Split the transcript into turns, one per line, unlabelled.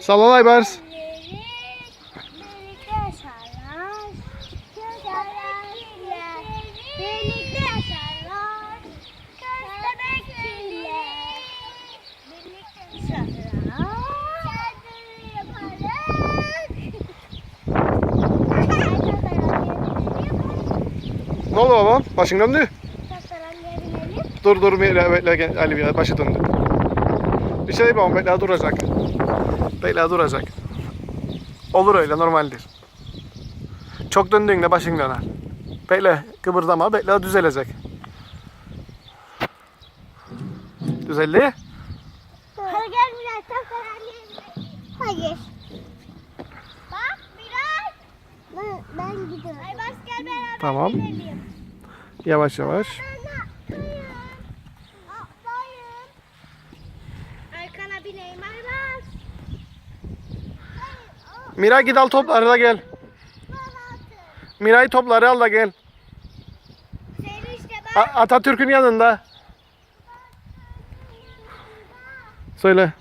Salla Aybars. Ne oldu babam? Başın döndü. Dur dur gel, Ali bir başı döndü. Şey babam bekle duracak. Bekle duracak. Olur öyle normaldir. Çok döndüğünde başın döner. Bekle kıpırdama bekle düzelecek. Düzeldi.
Hayır. Bak Miray. Ben, ben gidiyorum. Ay bas gel beraber
Tamam.
gidelim.
Yavaş yavaş. Miray git al topları da gel. Miray topları al da gel. Atatürk'ün yanında. Söyle.